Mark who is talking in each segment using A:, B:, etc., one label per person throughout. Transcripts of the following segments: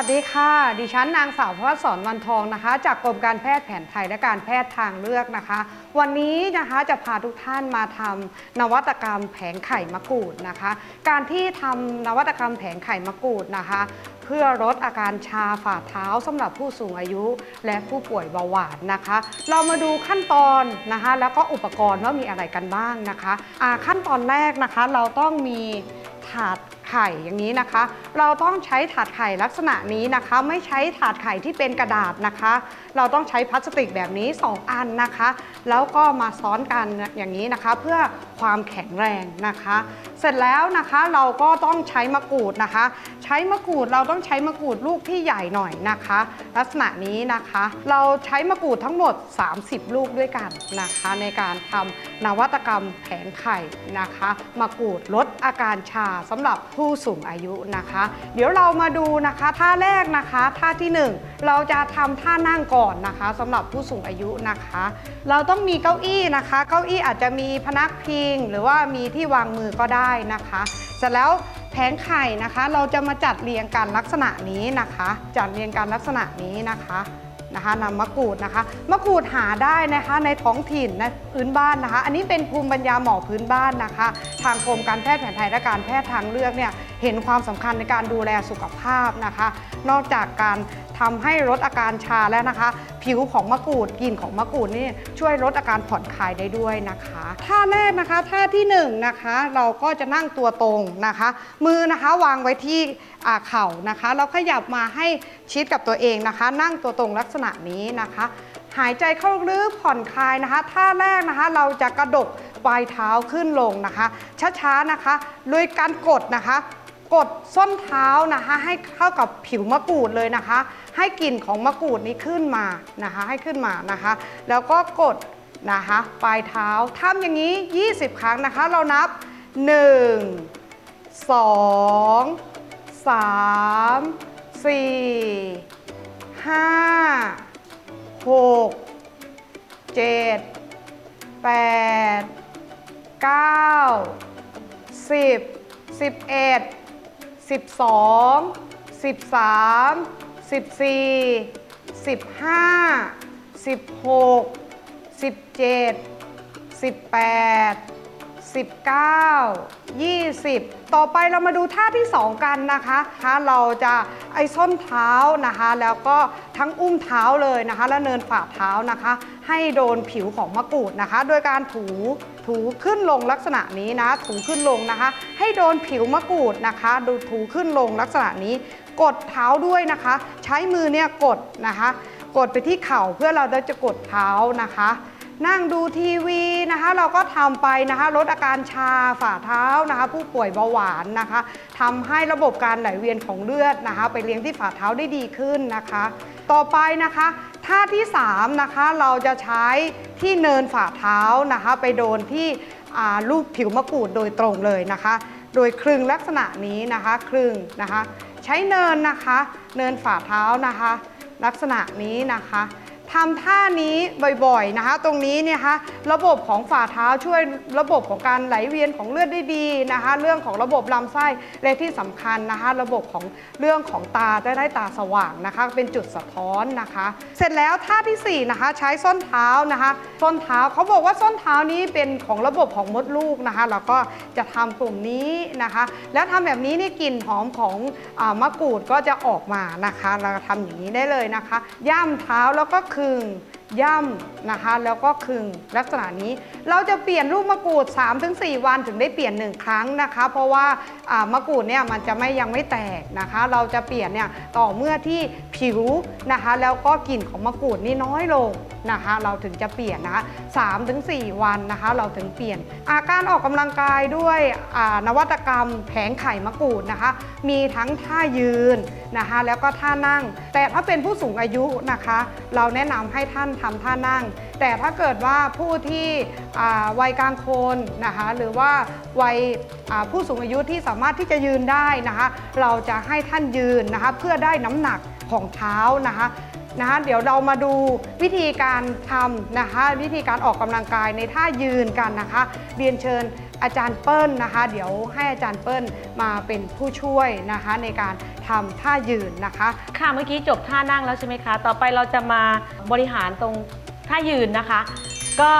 A: วัสดีค่ะ ดิฉันนางสาวพระสอนวันทองนะคะ จากกรมการแพทย์แผนไทยและการแพทย์ทางเลือกนะคะ วันนี้นะคะจะพาทุกท่านมาทำนวัตกรรมแผงไข่มะกรูดนะคะ การที่ทำนวัตกรรมแผงไข่มะกรูดนะคะ เพื่อลดอาการชาฝ่าเท้าสำหรับผู้สูงอายุและผู้ป่วยเบาหวานนะคะ เรามาดูขั้นตอนนะคะ แล้วก็อุปกรณ์ว่ามีอะไรกันบ้างนะคะขั้นตอนแรกนะคะ เราต้องมีถาด ไข่อย่างนี้นะคะ เราต้องใช้ถาดไข่ลักษณะนี้นะคะ ไม่ใช้ถาดไข่ที่เป็นกระดาษนะคะ เราต้องใช้พลาสติกแบบนี้ 2 อันนะคะ แล้วก็มาซ้อนกันอย่างนี้นะคะ เพื่อความแข็งแรงนะคะ เสร็จแล้วนะคะเราก็ต้องใช้มะกรูดนะคะ ใช้มะกรูดเราต้องใช้มะกรูดลูกที่ใหญ่หน่อยนะคะ ลักษณะนี้นะคะ เราใช้มะกรูดทั้งหมด 30 ลูกด้วยกันนะคะ ในการทำนวัตกรรมแผงไข่นะคะมะกรูดลดอาการชาสำหรับผู้สูงอายุนะคะ เดี๋ยวเรามาดูนะคะท่าแรกนะคะท่าที่หนึ่งเราจะทำท่านั่งก่อนนะคะสำหรับผู้สูงอายุนะคะ เราต้องมีเก้าอี้นะคะ เก้าอี้อาจจะมีพนักพิง หรือว่ามีที่วางมือก็ได้นะคะ เสร็จแล้วแผงไข่นะคะ เราจะมาจัดเรียงกันลักษณะนี้นะคะ จัดเรียงกันลักษณะนี้นะคะ นะคะนำมะกรูดนะคะมะกรูดหาได้นะคะในท้องถิ่นนะพื้นบ้านนะคะ อันนี้เป็นภูมิปัญญาหมอพื้นบ้านนะคะ ทางกรมการแพทย์แผนไทยและการแพทย์ทางเลือกเนี่ยเห็นความสำคัญในการดูแลสุขภาพนะคะ นอกจากการ ทำให้ลดอาการชาแล้วนะคะ ผิวของมะกรูดกลิ่นของมะกรูดนี่ช่วยลดอาการผ่อนคลายได้ด้วยนะคะท่าแรกนะคะท่าที่หนึ่งนะคะเราก็จะนั่งตัวตรงนะคะ มือนะคะวางไว้ที่อ่าเข่านะคะแล้วขยับมาให้ชิดกับตัวเองนะคะ นั่งตัวตรงลักษณะนี้นะคะหายใจเข้าลึกผ่อนคลายนะคะท่าแรกนะคะเราจะกระดกปลายเท้าขึ้นลงนะคะ ช้าๆนะคะโดยการกดนะคะ กดส้นเท้านะคะ ให้เข้ากับผิวมะกรูดเลยนะคะ ให้กลิ่นของมะกรูดนี้ขึ้นมานะคะ ให้ขึ้นมานะคะ แล้วก็กดนะคะปลายเท้าทำอย่างนี้ 20 ครั้งนะคะ เรานับ 1 2 3 4 5หกเจ็ดแปดเก้าสิบสิบเอ็ดสิบสองสิบสามสิบสี่สิบห้าสิบหกสิบเจ็ดสิบแปด19 20 ต่อไปเรามาดูท่าที่ 2 กันนะคะคะเราจะไอ้ส้นเท้านะคะ แล้วก็ทั้งอุ้มเท้าเลยนะคะ และเนินฝ่าเท้านะคะ ให้โดนผิวของมะกรูดนะคะ โดยการถู ถูขึ้นลงลักษณะนี้นะ ถูขึ้นลงนะคะ ให้โดนผิวมะกรูดนะคะ ดูถูขึ้นลงลักษณะนี้ กดเท้าด้วยนะคะ ใช้มือเนี่ยกดนะคะ กดไปที่เข่าเพื่อเราจะกดเท้านะคะ นั่งดูทีวีนะคะ เราก็ทำไปนะคะ ลดอาการชาฝ่าเท้านะคะ ผู้ป่วยเบาหวานนะคะทำให้ระบบการไหลเวียนของเลือดนะคะ ไปเลี้ยงที่ฝ่าเท้าได้ดีขึ้นนะคะ ต่อไปนะคะท่าที่3นะคะเราจะใช้ ที่เนินฝ่าเท้านะคะ ไปโดนที่รูปผิวมะกรูดโดยตรงเลยนะคะ โดยคลึงลักษณะนี้นะคะคลึงนะคะ ใช้เนินนะคะ เนินฝ่าเท้านะคะ ลักษณะนี้นะคะ ทำท่านี้บ่อยๆนะคะ ตรงนี้เนี่ยคะระบบของฝ่าเท้าช่วยระบบของการไหลเวียนของเลือดได้ดีนะคะ เรื่องของระบบลำไส้และที่สำคัญนะคะ ระบบของเรื่องของตาจะได้ตาสว่างนะคะ เป็นจุดสะท้อนนะคะ เสร็จแล้วท่าที่สี่นะคะใช้ส้นเท้านะคะ ส้นเท้าเขาบอกว่าส้นเท้านี้เป็นของระบบของมดลูกนะคะเราก็จะทำกลุ่มนี้นะคะ แล้วทำแบบนี้นี่กลิ่นหอมของอมะกรูดก็จะออกมานะคะ เราทำอย่างนี้ได้เลยนะคะ ย่ำเท้าแล้วก็คึง ย่ำนะคะ แล้วก็คึงลักษณะนี้ เราจะเปลี่ยนลูกมะกรูด 3-4 วันถึงได้เปลี่ยน 1 ครั้งนะคะ เพราะว่าอ่ามะกรูดเนี่ยมันจะไม่ยังไม่แตกนะคะ เราจะเปลี่ยนเนี่ยต่อเมื่อที่ ผิวนะคะ แล้วก็กลิ่นของมะกรูดนี่น้อยลงนะคะ เราถึงจะเปลี่ยนนะคะ3-4วันนะคะ เราถึงเปลี่ยน อาการออกกำลังกายด้วยนวัตกรรมแผงไข่มะกรูดนะคะ มีทั้งท่ายืนนะคะ แล้วก็ท่านั่ง แต่ถ้าเป็นผู้สูงอายุนะคะ เราแนะนำให้ท่านทำท่านั่ง แต่ถ้าเกิดว่าผู้ที่วัยกลางคนนะคะ หรือว่าวัยผู้สูงอายุที่สามารถที่จะยืนได้นะคะ เราจะให้ท่านยืนนะคะ เพื่อได้น้ำหนัก ของเท้านะคะนะคะเดี๋ยวเรามาดูวิธีการทำนะคะ วิธีการออกกำลังกายในท่ายืนกันนะคะ เรียนเชิญอาจารย์เปิ้ลนะคะ เดี๋ยวให้อาจารย์เปิ้ลมาเป็นผู้ช่วยนะคะ ในการทำท่ายืนนะคะ
B: ค่ะเมื่อกี้จบท่านั่งแล้วใช่ไหมคะ ต่อไปเราจะมาบริหารตรงท่ายืนนะคะ ก็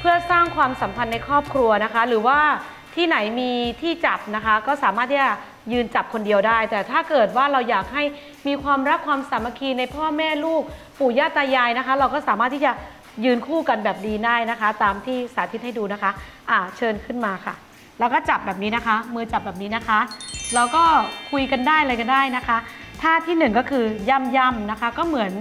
B: เพื่อสร้างความสัมพันธ์ในครอบครัวนะคะ หรือว่าที่ไหนมีที่จับนะคะ ก็สามารถที่จะ ยืนจับคนเดียวได้ แต่ถ้าเกิดว่าเราอยากให้มีความรักความสามัคคีในพ่อแม่ลูก ปู่ย่าตายายนะคะ เราก็สามารถที่จะยืนคู่กันแบบดีได้นะคะ ตามที่สาธิตให้ดูนะคะอ่าเชิญขึ้นมาค่ะ แล้วก็จับแบบนี้นะคะ มือจับแบบนี้นะคะแล้วก็คุยกันได้อะไรกันได้นะคะท่าที่หนึ่งก็คือย่ำย่ำนะคะ ก็เหมือน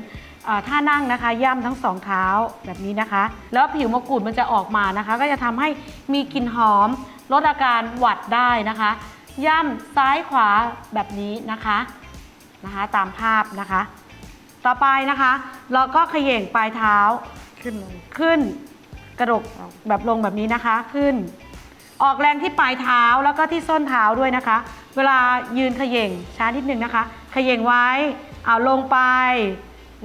B: อท่านั่งนะคะย่ำทั้งสองเท้าแบบนี้นะคะ แล้วผิวมะกรูดมันจะออกมานะคะ ก็จะทำให้มีกลิ่นหอมลดอาการหวัดได้นะคะ ย่ำซ้ายขวาแบบนี้นะคะนะคะตามภาพนะคะ ต่อไปนะคะ เราก็เขย่งปลายเท้า
A: ขึ้นลง
B: ขึ้นกระดกแบบลงแบบนี้นะคะขึ้น ออกแรงที่ปลายเท้าแล้วก็ที่ส้นเท้าด้วยนะคะ เวลายืนเขย่งช้านิดนึงนะคะเขย่งไว้เอาลงไป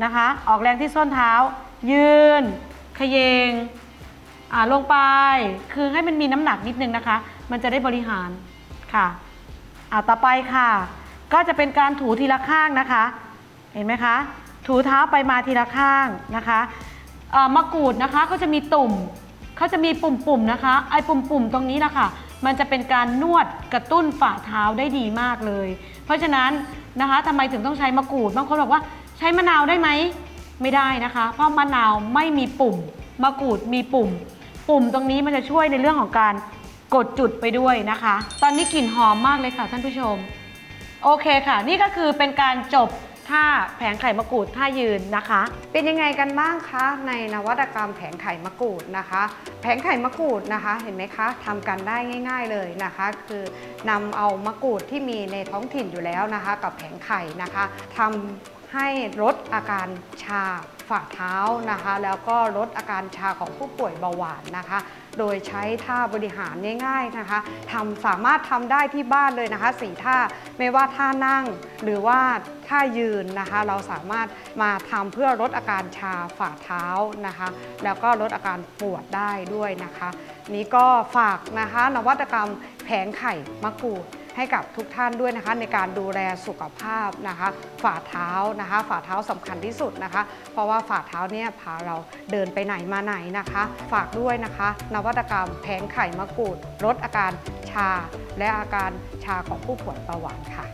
B: นะคะ ออกแรงที่ส้นเท้า ยืนเขย่งอ่าลงไปคือให้มันมีน้ำหนักนิดนึงนะคะ มันจะได้บริหารค่ะ อ่าต่อไปค่ะ ก็จะเป็นการถูทีละข้างนะคะ เห็นไหมคะ ถูเท้าไปมาทีละข้างนะคะมะกรูดนะคะเขาจะมีตุ่มเขาจะมีปุ่มๆนะคะ ไอ้ปุ่มๆตรงนี้นะคะมันจะเป็นการนวดกระตุ้นฝ่าเท้าได้ดีมากเลย เพราะฉะนั้นนะคะทำไมถึงต้องใช้มะกรูด บางคนบอกว่าใช้มะนาวได้ไหม ไม่ได้นะคะ เพราะมะนาวไม่มีปุ่ม มะกรูดมีปุ่ม ปุ่มตรงนี้มันจะช่วยในเรื่องของการ กดจุดไปด้วยนะคะ ตอนนี้กลิ่นหอมมากเลยค่ะท่านผู้ชม โอเคค่ะ นี่ก็คือเป็นการจบท่าแผงไข่มะกรูดท่ายืนนะคะ
A: เป็นยังไงกันบ้างคะในนวัตกรรมแผงไข่มะกรูดนะคะ แผงไข่มะกรูดนะคะ เห็นไหมคะทำกันได้ง่าย ๆเลยนะคะ คือนำเอามะกรูดที่มีในท้องถิ่นอยู่แล้วนะคะ กับแผงไข่นะคะทำ ให้ลดอาการชาฝ่าเท้านะคะ แล้วก็ลดอาการชาของผู้ป่วยเบาหวานนะคะ โดยใช้ท่าบริหารง่ายๆนะคะทำสามารถทำได้ที่บ้านเลยนะคะสี่ท่าไม่ว่าท่านั่งหรือว่าท่ายืนนะคะ เราสามารถมาทำเพื่อลดอาการชาฝ่าเท้านะคะ แล้วก็ลดอาการปวดได้ด้วยนะคะ นี้ก็ฝากนะคะนวัตกรรมแผงไข่มะกรูด ให้กับทุกท่านด้วยนะคะ ในการดูแลสุขภาพนะคะ ฝ่าเท้านะคะ ฝ่าเท้าสำคัญที่สุดนะคะ เพราะว่าฝ่าเท้าเนี่ยพาเราเดินไปไหนมาไหนนะคะ ฝากด้วยนะคะ นวัตกรรมแผงไข่มะกรูดลดอาการชา และอาการชาของผู้ป่วยเบาหวานค่ะ